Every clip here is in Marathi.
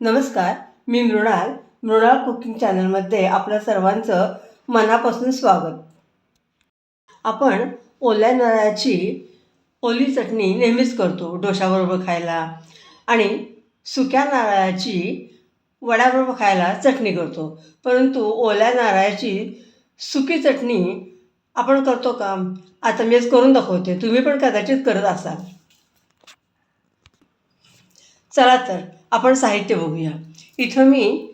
नमस्कार मी मृणाल. मृणाल कुकिंग चॅनलमध्ये आपलं सर्वांचं मनापासून स्वागत. आपण ओल्या नारळाची ओली चटणी नेहमीच करतो डोशाबरोबर खायला आणि सुक्या नारळाची वड्याबरोबर खायला चटणी करतो. परंतु ओल्या नारळाची सुकी चटणी आपण करतो का? आता मी करून दाखवते. तुम्ही पण कदाचित करत असाल. चला तर आपण साहित्य बघूया. इथं मी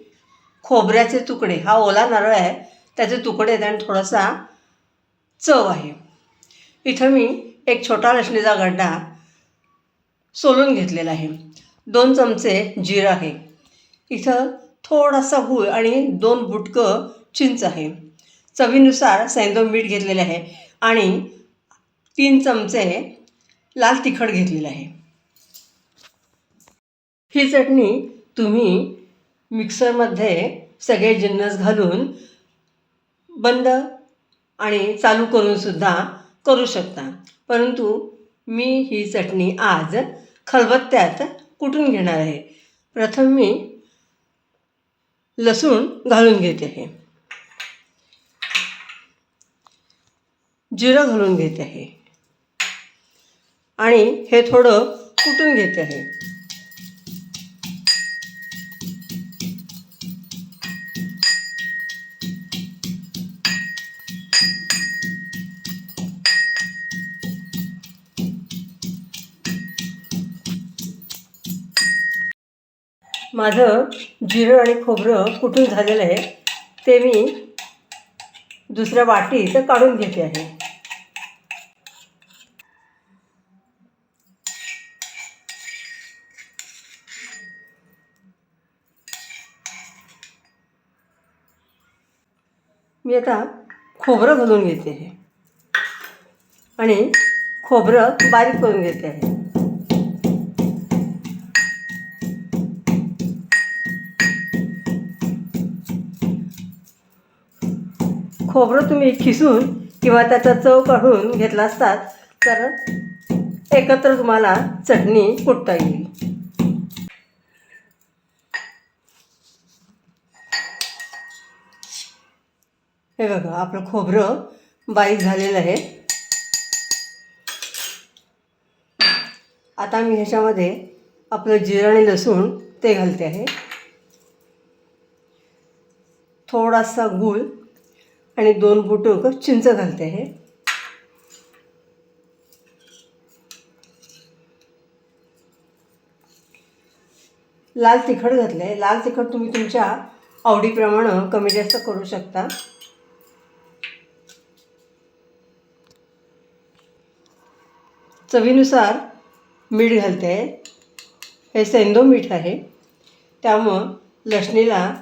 खोबऱ्याचे तुकडे हा ओला नारळ आहे त्याचे तुकडे आहेत आणि थोडासा चव आहे. इथं मी एक छोटा लसणीचा गड्डा सोलून घेतलेला आहे. दोन चमचे जिरं आहे. इथं थोडासा गूळ आणि दोन बुटकं चिंच आहे. चवीनुसार सैंदव मीठ घेतलेले आहे आणि तीन चमचे लाल तिखट घेतलेलं आहे. ही चटणी तुम्ही मिक्सरमध्ये सगळे जिन्नस घालून बंद आणि चालू करूनसुद्धा करू शकता. परंतु मी ही चटणी आज खलबत्त्यात कुटून घेणार आहे? प्रथम मी लसूण घालून घेते आहे. जिरं घालून घेते आहे. आणि हे थोडं कुटून घेते आहे. माझं जिरं आणि खोबरं कुठून झालेलं आहे ते मी दुसऱ्या वाटी इथं काढून घेते आहे. मी आता खोबरं घालून घेते आहे. आणि खोबरं बारीक करून घेते आहे. खोबरं तुम्ही खिसून किंवा त्याचा चव काढून घेतला असतात तर एकत्र तुम्हाला चटणी कुटता येईल. हे बघा आपलं खोबरं बारीक झालेलं आहे. आता मी ह्याच्यामध्ये आपलं जिरं आणि लसूण ते घालते आहे. थोडासा गूळ आणि दोन बुटुक चिंच घालते आहे लाल तिखट घातलं आहे लाल तिखट तुम्ही तुमच्या आवडीप्रमाणे कमी जास्त करू शकता. चवीनुसार मीठ घालते आहे हे सेंदो मीठ आहे. त्यामुळं लसणीला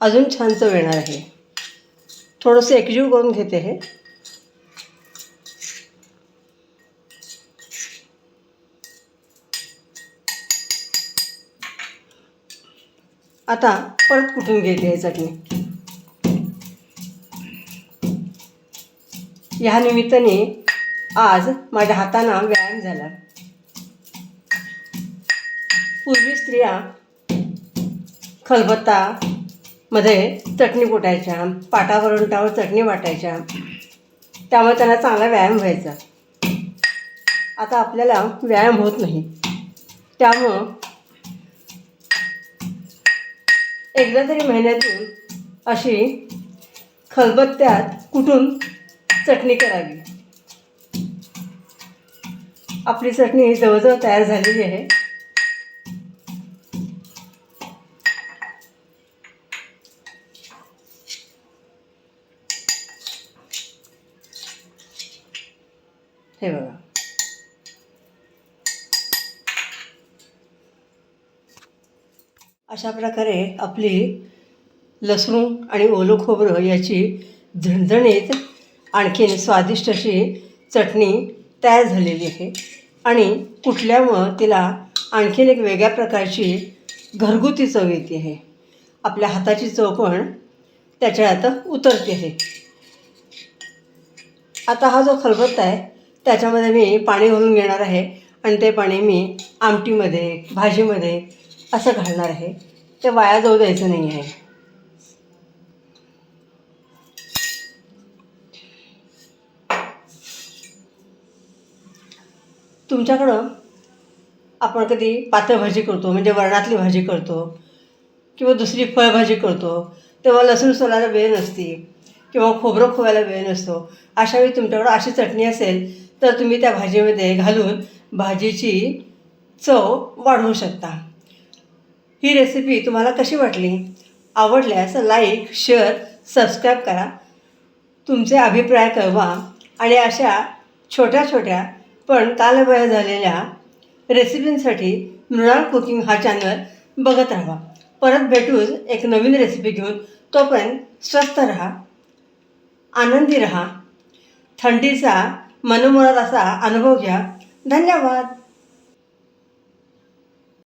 अजून छान चव येणार आहे. थोडंसं एकजीव करून घेते हे. आता परत कुठून घेते हे चटणी? ह्या निमित्ताने आज माझ्या हाताना व्यायाम झाला. पूर्वी स्त्रिया खलबत्ता मध्ये चटणी कुटायच्या पाटावरंटावर चटणी वाटायच्या. त्यामुळे त्यांना चांगला व्यायाम व्हायचा. आता आपल्याला व्यायाम होत नाही. त्यामुळं एकदा तरी महिन्यातून अशी खलबत्त्यात कुठून चटणी करावी? आपली चटणी जवळजवळ तयार झालेली आहे. हे बघा. अशा प्रकारे आपली लसूण आणि ओलं खोबरं याची झणझणीत आणखीन स्वादिष्ट अशी चटणी तयार झालेली आहे. आणि कुठल्यामुळं तिला आणखीन एक वेगळ्या प्रकारची घरगुती चव येते आहे. आपल्या हाताची चव पण त्याच्यात उतरते आहे. आता हा जो खलबत्ता आहे त्याच्यामध्ये मी पाणी घालून घेणार आहे. आणि ते पाणी मी आमटीमध्ये भाजीमध्ये असं घालणार आहे. ते वाया जाऊ द्यायचं नाही आहे. तुमच्याकडं आपण कधी पातळ भाजी करतो म्हणजे वरणातली भाजी करतो किंवा दुसरी फळभाजी करतो तेव्हा लसूण सोलायला वेळ नसती किंवा खोबरं खोवायला वेळ नसतो. अशावेळी तुमच्याकडं अशी चटणी असेल तर तुम्ही त्या भाजीमध्ये घालून भाजीची चव वाढवू शकता. ही रेसिपी तुम्हाला कशी वाटली? आवडल्यास लाईक शेअर सबस्क्राईब करा. तुमचे अभिप्राय कळवा आणि अशा छोट्या छोट्या पण कालबाह्य झालेल्या रेसिपींसाठी मृणाल कुकिंग हा चॅनल बघत राहा. परत भेटूच एक नवीन रेसिपी घेऊन तोपर्यंत स्वस्त राहा आनंदी राहा. थंडीचा मनमुराद असा अनुभव घ्या. धन्यवाद.